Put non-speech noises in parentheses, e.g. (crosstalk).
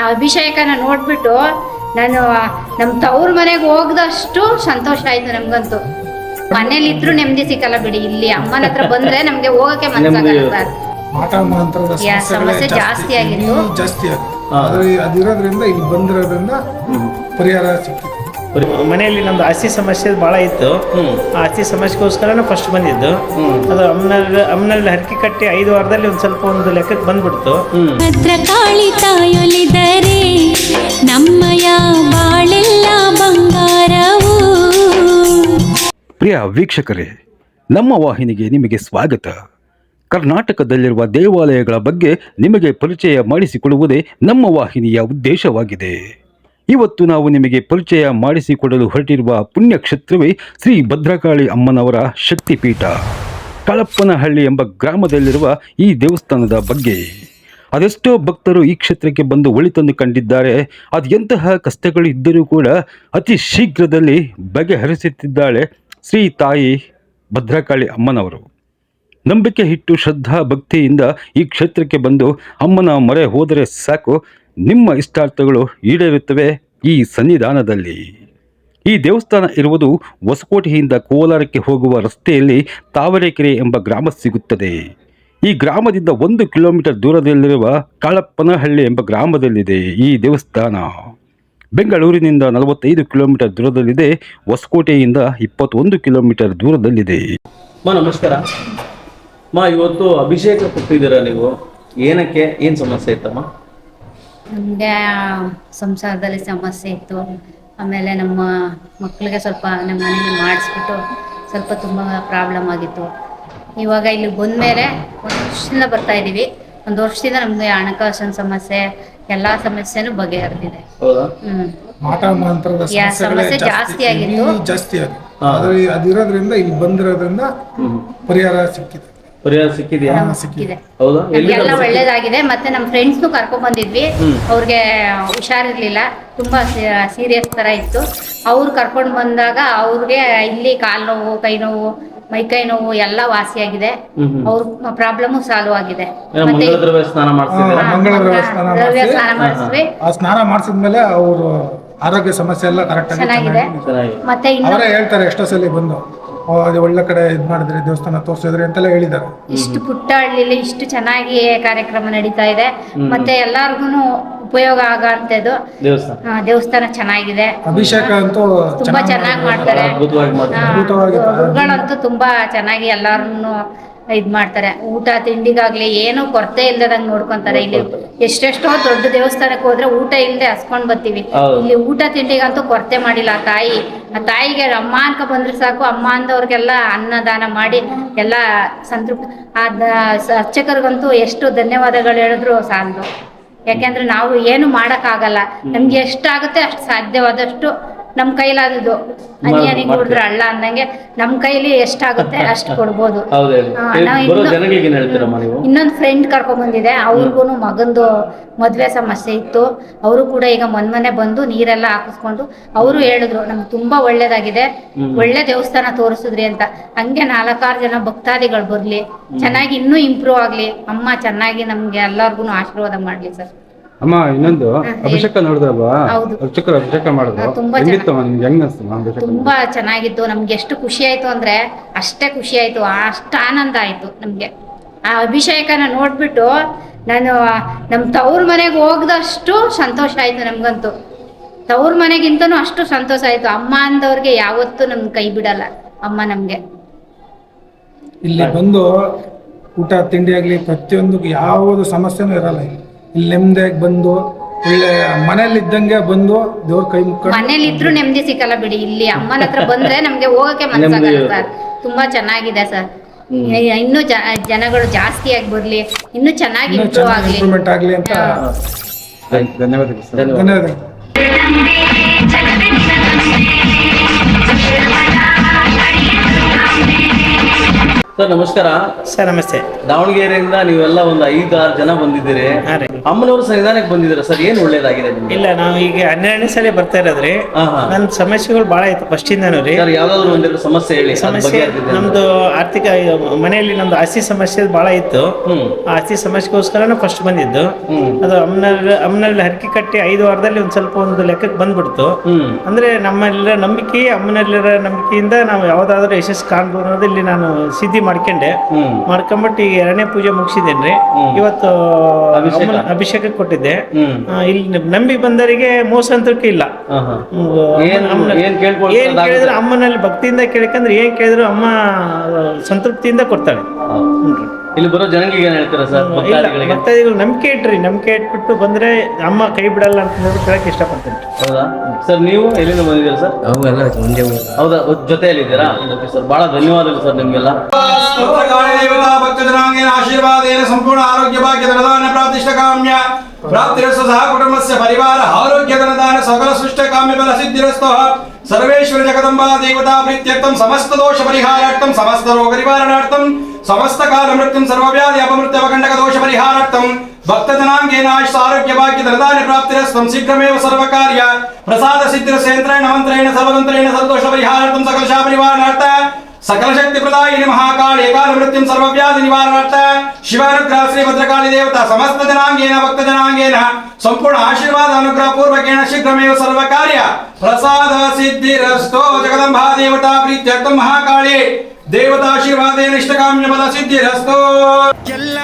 ಆ ಅಭಿಷೇಕನ ನೋಡ್ಬಿಟ್ಟು ನಾನು ನಮ್ಮ ತವ್ರ ಮನೆಗೆ ಹೋಗ್ದಷ್ಟು ಸಂತೋಷ ಆಯ್ತು ನಮ್ಗಂತೂ. ಮನೇಲಿ ಇದ್ರು ನೆಮ್ಮದಿ ಸಿಕ್ಕಲ್ಲ ಬಿಡಿ ಇಲ್ಲಿ ಅಮ್ಮನ ಹತ್ರ ಬಂದ್ರೆ ನಮ್ಗೆ ಹೋಗಕ್ಕೆ ಮನ್ಸಾಗಲ್ಲ ಸಮಸ್ಯೆ ಜಾಸ್ತಿ. ಆಗಿತ್ತು. ಜಾಸ್ತಿ ಅದಿರೋದ್ರಿಂದ ಇಲ್ಲಿ ಬಂದಿರೋದ್ರಿಂದ ಪರಿಹಾರ ಸಿಕ್ಕಿದೆ ಮನೆಯಲ್ಲಿ ನಮ್ದು ಆಸ್ತಿ ಸಮಸ್ಯೆ ಭಾಳ ಇತ್ತು. ಆ ಆಸ್ತಿ ಸಮಸ್ಯೆಗೋಸ್ಕರನೇ ಫಸ್ಟ್ ಬಂದಿದ್ದು. ಅದು ಅಮ್ಮನಲ್ಲಿ ಅಮ್ಮನಲ್ಲಿ ಹರಕೆ ಕಟ್ಟಿ ಐದು ವಾರದಲ್ಲಿ ಒಂದು ಸ್ವಲ್ಪ ಒಂದು ಲೆಕ್ಕಕ್ಕೆ ಬಂದ್ಬಿಡ್ತು. ಭದ್ರಕಾಳಿ ತಾಯೊಲಿದರೆ ನಮ್ಮಯ ಬಾಳೆಲ್ಲ ಬಂಗಾರವು. ಪ್ರಿಯ ವೀಕ್ಷಕರೇ ನಮ್ಮ ವಾಹಿನಿಗೆ ನಿಮಗೆ ಸ್ವಾಗತ. ಕರ್ನಾಟಕದಲ್ಲಿರುವ ದೇವಾಲಯಗಳ ಬಗ್ಗೆ ನಿಮಗೆ ಪರಿಚಯ ಮಾಡಿಸಿಕೊಳ್ಳುವುದೇ ನಮ್ಮ ವಾಹಿನಿಯ ಉದ್ದೇಶವಾಗಿದೆ. ಇವತ್ತು ನಾವು ನಿಮಗೆ ಪರಿಚಯ ಮಾಡಿಸಿಕೊಡಲು ಹೊರಟಿರುವ ಪುಣ್ಯಕ್ಷೇತ್ರವೇ ಶ್ರೀ ಭದ್ರಕಾಳಿ ಅಮ್ಮನವರ ಶಕ್ತಿಪೀಠ. ಕಳಪ್ಪನಹಳ್ಳಿ ಎಂಬ ಗ್ರಾಮದಲ್ಲಿರುವ ಈ ದೇವಸ್ಥಾನದ ಬಗ್ಗೆ. ಅದೆಷ್ಟೋ ಭಕ್ತರು ಈ ಕ್ಷೇತ್ರಕ್ಕೆ ಬಂದು ಒಳಿತನ್ನು ಕಂಡಿದ್ದಾರೆ. ಅದು ಎಂತಹ ಕಷ್ಟಗಳು ಇದ್ದರೂ ಕೂಡ ಅತಿ ಶೀಘ್ರದಲ್ಲಿ ಬಗೆಹರಿಸುತ್ತಿದ್ದಾಳೆ ಶ್ರೀ ತಾಯಿ ಭದ್ರಕಾಳಿ ಅಮ್ಮನವರು. ನಂಬಿಕೆ ಇಟ್ಟು ಶ್ರದ್ಧಾ ಭಕ್ತಿಯಿಂದ ಈ ಕ್ಷೇತ್ರಕ್ಕೆ ಬಂದು ಅಮ್ಮನ ಮೊರೆ ಹೋದರೆ ಸಾಕು. ನಿಮ್ಮ ಇಷ್ಟಾರ್ಥಗಳು ಈಡೇರುತ್ತವೆ ಈ ಸನ್ನಿಧಾನದಲ್ಲಿ. ಈ ದೇವಸ್ಥಾನ ಇರುವುದು ಹೊಸಕೋಟೆಯಿಂದ ಕೋಲಾರಕ್ಕೆ ಹೋಗುವ ರಸ್ತೆಯಲ್ಲಿ ತಾವರೆಕೆರೆ ಎಂಬ ಗ್ರಾಮ ಸಿಗುತ್ತದೆ. ಈ ಗ್ರಾಮದಿಂದ ಒಂದು ಕಿಲೋಮೀಟರ್ ದೂರದಲ್ಲಿರುವ ಕಾಳಪ್ಪನಹಳ್ಳಿ ಎಂಬ ಗ್ರಾಮದಲ್ಲಿದೆ ಈ ದೇವಸ್ಥಾನ. ಬೆಂಗಳೂರಿನಿಂದ ನಲವತ್ತೈದು ಕಿಲೋಮೀಟರ್ ದೂರದಲ್ಲಿದೆ, ಹೊಸಕೋಟೆಯಿಂದ ಇಪ್ಪತ್ತೊಂದು ಕಿಲೋಮೀಟರ್ ದೂರದಲ್ಲಿದೆ. ಮಾ, ನಮಸ್ಕಾರ. ಮಾ, ಇವತ್ತು ಅಭಿಷೇಕ ಕೊಟ್ಟಿದ್ದೀರಾ ನೀವು? ಏನಕ್ಕೆ, ಏನು ಸಮಸ್ಯೆ ಇತ್ತಮ್ಮ? ನಮಗೆ ಸಂಸಾರದಲ್ಲಿ ಸಮಸ್ಯೆ ಇತ್ತು. ಆಮೇಲೆ ನಮ್ಮ ಮಕ್ಕಳಿಗೆ ಸ್ವಲ್ಪ ನಮ್ಮ ಮನೇಲಿ ಮಾಡಿಸ್ಬಿಟ್ಟು ಸ್ವಲ್ಪ ತುಂಬ ಪ್ರಾಬ್ಲಮ್ ಆಗಿತ್ತು. ಇವಾಗ ಇಲ್ಲಿ ಬಂದಮೇಲೆ ಒಂದು ವರ್ಷದಿಂದ ಬರ್ತಾ ಇದ್ದೀವಿ ಒಂದು ವರ್ಷದಿಂದ ನಮಗೆ ಹಣಕಾಸಿನ ಸಮಸ್ಯೆ ಎಲ್ಲ ಸಮಸ್ಯೆನೂ ಬಗೆಹರಿದಿದೆ. ಸಮಸ್ಯೆ ಜಾಸ್ತಿ ಆಗಿತ್ತು. ಜಾಸ್ತಿ ಆಗಿತ್ತು ಆದ್ರೆ ಅದಿರೋದ್ರಿಂದ ಇಲ್ಲಿ ಬಂದಿರೋದ್ರಿಂದ ಪರಿಹಾರ ಸಿಕ್ಕಿದೆ. ಪರಿಹಾರ ಸಿಕ್ಕಿದ್ಯಾ? ಸಿಕ್ಕಿದೆ. ಹೌದಾ? ಎಲ್ಲಿ ಒಳ್ಳೇದಾಗಿದೆ. ಮತ್ತೆ ನಮ್ಮ ಫ್ರೆಂಡ್ಸ್ ಕರ್ಕೊಂಡ್ ಬಂದಿದ್ವಿ. ಅವ್ರಿಗೆ ಹುಷಾರಿರ್ಲಿಲ್ಲ. ತುಂಬಾ ಸೀರಿಯಸ್ ತರ ಇತ್ತು. ಅವ್ರು ಕರ್ಕೊಂಡ್ ಬಂದಾಗ ಅವ್ರಿಗೆ ಇಲ್ಲಿ ಕಾಲ್ ನೋವು ಕೈ ನೋವು ಮೈಕೈ ನೋವು ಎಲ್ಲ ವಾಸಿಯಾಗಿದೆ. ಅವ್ರ ಪ್ರಾಬ್ಲಮ್ ಸಾಲ್ವ್ ಆಗಿದೆ. ಏನೋ ಮತ್ತೆ ಮಂಗಳ ದ್ರವ್ಯ ಸ್ನಾನ ಮಾಡಿಸಿದ್ದೀರಾ ಹಾ. ಮಂಗಳ ದ್ರವ್ಯ ಸ್ನಾನ ದ್ರವ್ಯ ಮಾಡ್ಸಿ. ಸ್ನಾನ ಮಾಡಿಸ್ವಿ ಆ ಸ್ನಾನ ಮಾಡಿಸಿದ್ಮೇಲೆ ಅವರು ಆರೋಗ್ಯ ಸಮಸ್ಯೆ ಎಲ್ಲ ಕರೆಕ್ಟ್ ಆಗಿ ಚೆನ್ನಾಗಿದೆ. ಚೆನ್ನಾಗಿ ಚೆನ್ನಾಗಿ ಮತ್ತೆ ಇನ್ನು ಅವರೇ ಹೇಳ್ತಾರೆ ಎಷ್ಟೋ ಸಲ ಬಂದು. ಅದು ಒಳ್ಳೆ ಕಡೆ ಇದ್ ಮಾಡಿದ್ರೆ ದೇವಸ್ಥಾನ ತೋರಿಸಿದ್ರಿ ಅಂತೆಲ್ಲ ಹೇಳಿದ್ದಾರೆ. ಇಷ್ಟು ಪುಟ್ಟ ಹಳ್ಳಿಲಿ ಇಷ್ಟು ಚೆನ್ನಾಗಿ ಕಾರ್ಯಕ್ರಮ ನಡೀತಾ ಇದೆ. ಮತ್ತೆ ಎಲ್ಲಾರ್ಗು ಉಪಯೋಗ ಆಗಂತದ್ದು. ದೇವಸ್ಥಾನ. ದೇವಸ್ಥಾನ ಚೆನ್ನಾಗಿದೆ. ಅಭಿಷೇಕ ಅಂತೂ ತುಂಬಾ ಚೆನ್ನಾಗಿ ಮಾಡ್ತಾರೆ. ಅದ್ಭುತವಾಗಿ ಮಾಡ್ತಾರೆ. ಅದ್ಭುತವಾಗಿ ತುಂಬಾ ಚೆನ್ನಾಗಿ ಎಲ್ಲಾರನ್ನು ಇದ್ ಮಾಡ್ತಾರೆ. ಊಟ ತಿಂಡಿಗಾಗ್ಲಿ ಏನು ಕೊರತೆ ಇಲ್ದಂಗ್ ನೋಡ್ಕೊಂತಾರೆ. ಇಲ್ಲಿ ಎಷ್ಟೆಷ್ಟೋ ದೊಡ್ಡ ದೇವಸ್ಥಾನಕ್ಕೆ ಹೋದ್ರೆ ಊಟ ಇಲ್ಲದೆ ಹಸ್ಕೊಂಡ್ ಬರ್ತೀವಿ. ಇಲ್ಲಿ ಊಟ ತಿಂಡಿಗಂತೂ ಕೊರತೆ ಮಾಡಿಲ್ಲ. ಆ ತಾಯಿ ಆ ತಾಯಿಗೆ ಅಮ್ಮ ಅನ್ಕ ಬಂದ್ರೆ ಸಾಕು. ಅಮ್ಮ ಅಂದವ್ರಿಗೆಲ್ಲ ಅನ್ನದಾನ ಮಾಡಿ ಎಲ್ಲ ಸಂತೃಪ್ತಿ ಆ ಅರ್ಚಕರ್ಗಂತೂ ಅರ್ಚಕರಿಗಂತೂ ಎಷ್ಟು ಧನ್ಯವಾದಗಳು ಹೇಳಿದ್ರು ಸಾಲದು. ಯಾಕೆಂದ್ರೆ ನಾವು ಏನು ಮಾಡಕ್ಕಾಗಲ್ಲ. ನಮ್ಗೆ ಎಷ್ಟಾಗುತ್ತೆ ಅಷ್ಟು ಸಾಧ್ಯವಾದಷ್ಟು ನಮ್ ಕೈಲಾದದ್ದು. ಅನ್ಯಾನಿಗೆ ನೋಡಿದ್ರೆ ಅಳ್ಳ ಅಂದಂಗೆ ನಮ್ ಕೈಲಿ ಎಷ್ಟಾಗುತ್ತೆ (laughs) ಅಷ್ಟು ಕೊಡ್ಬೋದು. ಇನ್ನೊಂದು ಫ್ರೆಂಡ್ ಕರ್ಕೊಂಡ್ ಬಂದಿದೆ. ಅವ್ರಿಗೂ ಮಗಂದು ಮದ್ವೆ ಸಮಸ್ಯೆ ಇತ್ತು. ಅವರು ಕೂಡ ಈಗ ಮನ್ಮನೆ ಬಂದು ನೀರೆಲ್ಲ ಹಾಕಿಸ್ಕೊಂಡು ಅವರು ಹೇಳಿದ್ರು ನಮ್ಗೆ ತುಂಬಾ ಒಳ್ಳೇದಾಗಿದೆ. ಒಳ್ಳೆ ದೇವಸ್ಥಾನ ತೋರಿಸಿದ್ರಿ ಅಂತ. ಹಂಗೆ ನಾಲ್ಕಾರು ಜನ ಭಕ್ತಾದಿಗಳು ಬರ್ಲಿ. ಚೆನ್ನಾಗಿ ಇನ್ನೂ ಇಂಪ್ರೂವ್ ಆಗ್ಲಿ. ಅಮ್ಮ ಚೆನ್ನಾಗಿ ನಮ್ಗೆ ಎಲ್ಲಾರ್ಗು ಆಶೀರ್ವಾದ ಮಾಡ್ಲಿ ಸರ್. ಅಮ್ಮ ಇನ್ನೊಂದು ಅಭಿಷೇಕ ನೋಡಿದ್ರ ಅಭಿಷೇಕ ಮಾಡಿದ್ರು ಹಾ, ತುಂಬಾ ಹೆಂಗಿತ್ತಮ್ಮ ನಿಮ್ಗೆ? ಹೆಂಗ್ ಅನ್ಸ್ತಮ್ಮ ಅಭಿಷೇಕ ತುಂಬಾ ಚೆನ್ನಾಗಿತ್ತು. ನಮ್ಗೆ ಎಷ್ಟು ಖುಷಿ ಆಯ್ತು ಅಂದ್ರೆ ಅಷ್ಟೇ ಖುಷಿ ಆಯ್ತು. ಅಷ್ಟ ಆನಂದ ಆಯ್ತು ನಮ್ಗೆ. ಆ ಅಭಿಷೇಕನ ನೋಡ್ಬಿಟ್ಟು ನಾನು ನಮ್ ತವ್ರ ಮನೆಗೆ ಹೋಗ್ದಷ್ಟು ಸಂತೋಷ ಆಯ್ತು ನಮ್ಗಂತೂ. ತವ್ರ ಮನೆಗಿಂತನೂ ಅಷ್ಟು ಸಂತೋಷ ಆಯ್ತು. ಅಮ್ಮ ಅಂದವ್ರಿಗೆ ಯಾವತ್ತೂ ನಮ್ ಕೈ ಬಿಡಲ್ಲ. ಅಮ್ಮ ನಮ್ಗೆ. ಇಲ್ಲಿ ಬಂದು ಊಟ ತಿಂಡಿ ಆಗ್ಲಿ ಪ್ರತಿಯೊಂದು ಯಾವುದು ಸಮಸ್ಯೆನೂ ಇರಲ್ಲ ಇಲ್ಲಿ. ಇಲ್ಲಿ ನೆಮ್ಮದಿಯಾಗಿ ಬಂದು ಒಳ್ಳೆ ಮನೇಲಿ ಇದ್ದಂಗೆ ಬಂದು ದೇವ್ರ ಕೈ ಮುಕ್ಕೊಂಡು ಮನೇಲಿ ಇದ್ರು ನೆಮ್ಮದಿ ಸಿಕ್ಕಲ್ಲ ಬಿಡಿ. ಇಲ್ಲಿ ಅಮ್ಮನ ಹತ್ರ ಬಂದ್ರೆ ನಮ್ಗೆ ಹೋಗಕ್ಕೆ ಮನಸ್ಸಾಗಲ್ಲ ಸರ್. ತುಂಬಾ ಚೆನ್ನಾಗಿದೆ ಸರ್. ಇನ್ನೂ ಜ- ಜನಗಳು ಜಾಸ್ತಿ ಆಗಿ ಬರ್ಲಿ ಇನ್ನೂ ಚೆನ್ನಾಗಿ ಇನ್ನೂ ಇಂಪ್ರೂವ್ ಚೆನ್ನಾಗಿ ಆಗ್ಲಿ. ಇಂಪ್ರೂವ್ಮೆಂಟ್ ಆಗ್ಲಿ ಅಂತ ಧನ್ಯವಾದಗಳು ಸರ್. ಧನ್ಯವಾದ ಸರ್ ನಮಸ್ಕಾರ. ಸರ್ ನಮಸ್ತೆ. ದಾವಣಗೆರೆಯಿಂದ ನೀವೆಲ್ಲ ಒಂದು ಐದು ಆರು ಜನ ಬಂದಿದ್ದೀರಿ. ಹಾಂ ರೀ. ಅಮ್ಮನವರು ಸನ್ನಿಧಾನಕ್ಕೆ ಬಂದಿದ್ರು ಸರ್? ಏನ್ ಒಳ್ಳೇದಾಗಿದೆ ನಿಮ್ಗೆ? ಇಲ್ಲ ನಾವು ಈಗ ಹನ್ನೆರಡನೇ ಸಲ ಬರ್ತಾ ಇರೋದ್ರಿ. ಹಾ ಹಾ. ನನ್ನ ಸಮಸ್ಯೆಗಳು ಭಾಳ ಇತ್ತು ಫಸ್ಟ್ ರೀ. ಸರ್ ಯಾವ್ದಾದ್ರು ಒಂದೆರಡು ಸಮಸ್ಯೆ ಹೇಳಿ ಅದ್ ಸಮಸ್ಯೆ ಅಂತ. ನಮ್ದು ಆರ್ಥಿಕ ಮನೆಯಲ್ಲಿ ನಮ್ದು ಆಸ್ತಿ ಸಮಸ್ಯೆ ಭಾಳ ಇತ್ತು. ಹ್ಮ್. ಆ ಆಸ್ತಿ ಸಮಸ್ಯೆಗೋಸ್ಕರನೇ ಫಸ್ಟ್ ಬಂದಿದ್ದು. ಹ್ಮ್. ಅದು ಅಮ್ಮನಲ್ಲಿ ಅಮ್ಮನಲ್ಲಿ ಹರಕೆ ಕಟ್ಟಿ ಐದು ವಾರದಲ್ಲಿ ಒಂದ್ ಸ್ವಲ್ಪ ಒಂದು ಲೆಕ್ಕಕ್ಕೆ ಬಂದ್ಬಿಡ್ತು. ಹ್ಮ್. ಅಂದ್ರೆ ನಮ್ಮಲ್ಲಿರೋ ನಂಬಿಕೆ ಅಮ್ಮನಲ್ಲಿರೋ ನಂಬಿಕೆಯಿಂದ ನಾವು ಯಾವ್ದಾದ್ರು ಯಶಸ್ಸು ಕಾಣ್ಬೋದು ಅನ್ನೋದು ಇಲ್ಲಿ ನಾನು ಸಿದ್ಧಿ ಮಾಡ್ಕೊಂಡೆ. ಹ್ಮ್. ಮಾಡ್ಕೊಂಬಿಟ್ಟು ಈಗ ಎರಡನೇ ಪೂಜೆ ಮುಗಿಸಿದ್ದೇನೆ. ಇವತ್ತು ಅಭಿಷೇಕ. ಅಮ್ಮನ ಅಭಿಷೇಕ ಕೊಟ್ಟಿದ್ದೆ. ಆ, ಇಲ್ಲಿ ನಂಬಿ ಬಂದವರಿಗೆ ಮೋಸ ಅಂತಕ್ಕೆ ಇಲ್ಲ. ಏನ್- ಅಮ್ಮನ- ಏನ್ ಕೇಳ್ಕೊಳ್ತಾರೆ ಏನ್ ಕೇಳಿದ್ರು ಅಮ್ಮನಲ್ಲಿ ಭಕ್ತಿಯಿಂದ ಕೇಳ್ಕಂದ್ರೆ ಏನ್ ಕೇಳಿದ್ರು ಅಮ್ಮ ಸಂತೃಪ್ತಿಯಿಂದ ಕೊಡ್ತಾಳೆ. ಹ್ಞೂ ಇಲ್ಲಿ ಬರೋ ಜನಗಳಿಗೆ ಏನ್ ಹೇಳ್ತೀರಾ ಸರ್? ಭಕ್ತಾದಿಗಳಿಗೆ? ಭಕ್ತಾದಿಗಳು ನಂಬಿಕೆ ಇಟ್ರಿ ನಂಬಿಕೆ ಇಟ್ಬಿಟ್ಟು ಬಂದ್ರೆ ಅಮ್ಮ ಕೈ ಬಿಡಲ್ಲ ಅಂತ ಹೇಳಿ ಕೇಳಕ್ ಇಷ್ಟಪಡ್ತೀನಿ. ಹೌದಾ? ಸರ್ ನೀವು ಎಲ್ಲಿಂದ ಬಂದಿದ್ದೀರಾ ಸರ್? ಅವೆಲ್ಲ ಮುಂದೆ ಹೋಗಿ. ಹೌದಾ ಜೊತೆಯಲ್ಲಿದ್ದೀರಾ? ಓಕೆ ಸರ್ ಬಹಳ ಧನ್ಯವಾದಗಳು ಸರ್ ನಿಮ್ಗೆಲ್ಲ. ಆಶೀರ್ವಾದೇನ ಸಂಪೂರ್ಣ ಆರೋಗ್ಯ ಭಾಗ್ಯ ಧನದಾನ ಪ್ರಾಪ್ತಿಷ್ಟ ಕಾಮ್ಯ. ಪ್ರಾಪ್ತಿರಸ್ತು ಸಹ ಕುಟುಂಬಸ್ಯ ಪರಿವಾರ ಆರೋಗ್ಯಧನದಾನ ಸಕಲ ಸೃಷ್ಟ ಕಾಮ್ಯ ಬಲ ಸಿದ್ಧಿರಸ್ತೋ ಸರ್ವೇಶ್ವರ ಜಗದಂಬಾ ದೇವತಾ ಪ್ರೀತ್ಯರ್ಥಂ ಸಮಸ್ತ ದೋಷ ಪರಿಹಾರಾರ್ಥಂ ಸಮಸ್ತ ರೋಗ ನಿವಾರಣಾರ್ಥಂ. ಸಮಸ್ತ ಕಾಲ ಮೃತ್ಯುಂ ಸರ್ವವ್ಯಾಧಿ ಅಪಮೃತ್ಯ ಅವಗಂಡಕ ದೋಷ ಪರಿಹಾರಾರ್ಥಂ ಭಕ್ತಜನಾಂಗೇನ ಆಯುಷ್ ಆರೋಗ್ಯ ಭಾಗ್ಯ ಧನದಾನ ಪ್ರಾಪ್ತಿರಸ್ತಂ ಶೀಘ್ರಮೇವ ಸರ್ವ ಕಾರ್ಯ ಪ್ರಸಾದ ಸಿದ್ಧಿರಸೇಂದ್ರೇಣ ಮಂತ್ರೇಣ ಸರ್ವತಂತ್ರೇಣ ಸಂತೋಷ ಪರಿಹಾರಾರ್ಥಂ ಸಕಲ ಶಾ ಪರಿವಾರಣಾರ್ಥ ಸಕಲ ಶಕ್ತಿ ಪ್ರದಾಯಿನಿ ಮಹಾಕಾಳಿ ಕಾಲ ಮೃತ್ಯುಂ ಸರ್ವವ್ಯಾಧಿ ನಿವಾರಣಾರ್ಥ ಶಿವಾನುಗ್ರಹ ಶ್ರೀ ಭದ್ರಕಾಳಿ ದೇವತಾ ಸಮಸ್ತ ಜನಾಂಗೇನ ಭಕ್ತ ಜನಾಂಗೇನ ಸಂಪೂರ್ಣ ಆಶೀರ್ವಾದ ಅನುಗ್ರಹ ಪೂರ್ವಕೇಣ ಶೀಘ್ರಮೇವ ಸರ್ವ ಕಾರ್ಯ ಪ್ರಸಾದ ಸಿದ್ಧಿರಸ್ತೋ ಜಗದಂಬಾ ದೇವತಾ ಪ್ರೀತ್ಯರ್ಥಂ ಮಹಾಕಾಳಿ ದೇವತಾಶೀರ್ವಾದೇನ ಇಷ್ಟಕಾಮ್ಯ ಫಲ ಸಿದ್ಧಿರಸ್ತೋ ಎಲ್ಲ